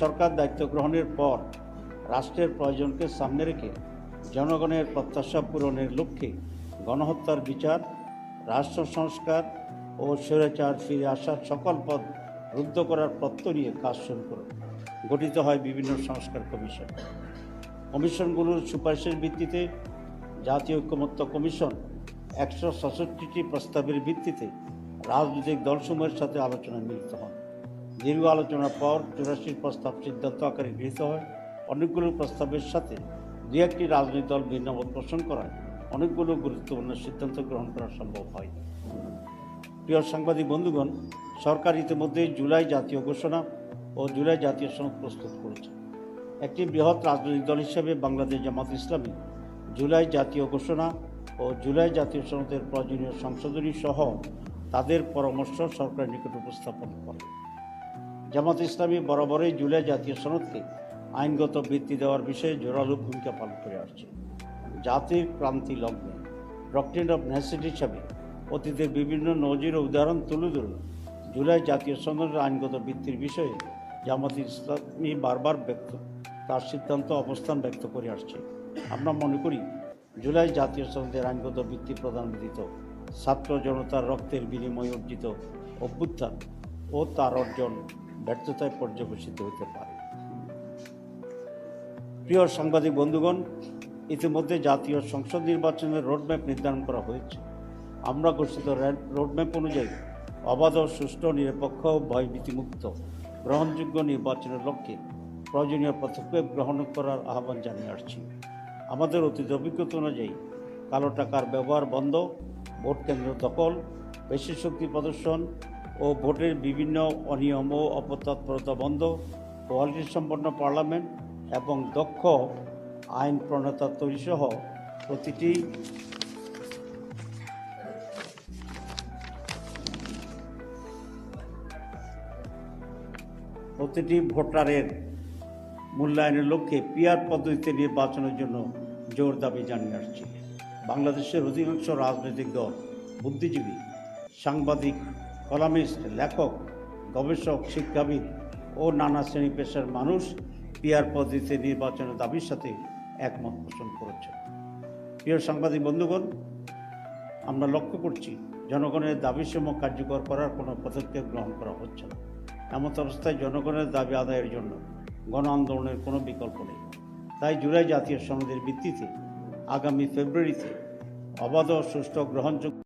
সরকার দায়িত্ব গ্রহণের পর রাষ্ট্রের প্রয়োজনকে সামনে রেখে জনগণের প্রত্যাশা পূরণের লক্ষ্যে গণহত্যার বিচার, রাষ্ট্র সংস্কার ও স্বৈরাচার ফিরে আসার সকল পথ রুদ্ধ করার প্রত্যয় নিয়ে কাজ শুরু করে গঠিত হয় বিভিন্ন সংস্কার কমিশন। কমিশনগুলোর সুপারিশের ভিত্তিতে জাতীয় ঐক্যমত্য কমিশন একশো সাতষট্টিটি প্রস্তাবের ভিত্তিতে রাজনৈতিক দলসমূহের সাথে আলোচনায় মিলিত হন। দীর্ঘ আলোচনার পর চুরাশির প্রস্তাব সিদ্ধান্ত আকারে গৃহীত হয়। অনেকগুলো প্রস্তাবের সাথে দু একটি রাজনৈতিক দল ভিন্নমত পোষণ করায় অনেকগুলো গুরুত্বপূর্ণ সিদ্ধান্ত গ্রহণ করা সম্ভব হয়। প্রিয় সাংবাদিক বন্ধুগণ, সরকার ইতিমধ্যে জুলাই জাতীয় ঘোষণা ও জুলাই জাতীয় সনদ প্রস্তুত করেছে। একটি বৃহৎ রাজনৈতিক দল হিসেবে বাংলাদেশ জামাত ইসলামী জুলাই জাতীয় ঘোষণা ও জুলাই জাতীয় সনদের প্রয়োজনীয় সংশোধনী সহ তাদের পরামর্শ সরকারের নিকট উপস্থাপন করে। জামাত ইসলামী বরাবরই জুলাই জাতীয় সনদকে আইনগত বৃত্তি দেওয়ার বিষয়ে জোরালো ভূমিকা পালন করে আসছে। জাতির ক্রান্তি, লগ্নে, ডক্টরিন অফ নেসিটি হিসাবে অতীতের বিভিন্ন নজির উদাহরণ তুলে ধরল জুলাই জাতীয় সনদের আইনগত বৃত্তির বিষয়ে জামাত ইসলামী বারবার ব্যক্ত, তার সিদ্ধান্ত, অবস্থান ব্যক্ত করে আসছে। আমরা মনে করি, জুলাই জাতীয় সনদের আইনগত ভিত্তি প্রদান বিধিত ছাত্র জনতার রক্তের বিনিময়ে অর্জিত অভ্যুত্থান ও তার অর্জন ব্যর্থতায় পর্যবেসিত হতে পারে। প্রিয় সাংবাদিক বন্ধুগণ, ইতিমধ্যে জাতীয় সংসদ নির্বাচনের রোডম্যাপ নির্ধারণ করা হয়েছে। আমরা ঘোষিত রোডম্যাপ অনুযায়ী অবাধ সুষ্ঠু, নিরপেক্ষ ভয়ভীতিমুক্ত, গ্রহণযোগ্য নির্বাচনের লক্ষ্যে প্রয়োজনীয় পদক্ষেপ গ্রহণ করার আহ্বান জানিয়ে আসছি। আমাদের অতীত অভিজ্ঞতা অনুযায়ী কালো টাকার ব্যবহার বন্ধ, ভোট কেন্দ্র দখল, বেশি শক্তি প্রদর্শন ও ভোটের বিভিন্ন অনিয়ম ও অপতৎপরতা বন্ধ, কোয়ালিটি সম্পন্ন পার্লামেন্ট এবং দক্ষ আইন প্রণেতা তৈরি সহ প্রতিটি প্রতিটি ভোটারের মূল্যায়নের লক্ষ্যে পিয়ার পদ্ধতিতে নির্বাচনের জন্য জোর দাবি জানিয়ে আসছে। বাংলাদেশের অধিকাংশ রাজনৈতিক দল বুদ্ধিজীবী, সাংবাদিক কলামিস্ট, লেখক, গবেষক, শিক্ষাবিদ ও নানা শ্রেণি পেশার মানুষ পিয়ার পদ্ধতিতে নির্বাচনের দাবির সাথে একমত পোষণ করেছে প্রিয় সাংবাদিক বন্ধুগণ, আমরা লক্ষ্য করছি জনগণের দাবিসমূহ কার্যকর করার কোনো পদক্ষেপ গ্রহণ করা হচ্ছে না। এমত অবস্থায় জনগণের দাবি আদায়ের জন্য গণ আন্দোলনের কোনো বিকল্প নেই। তাই জুলাই জাতীয় সনদের ভিত্তিতে আগামী ফেব্রুয়ারিতে অবাধ সুষ্ঠু গ্রহণযোগ্য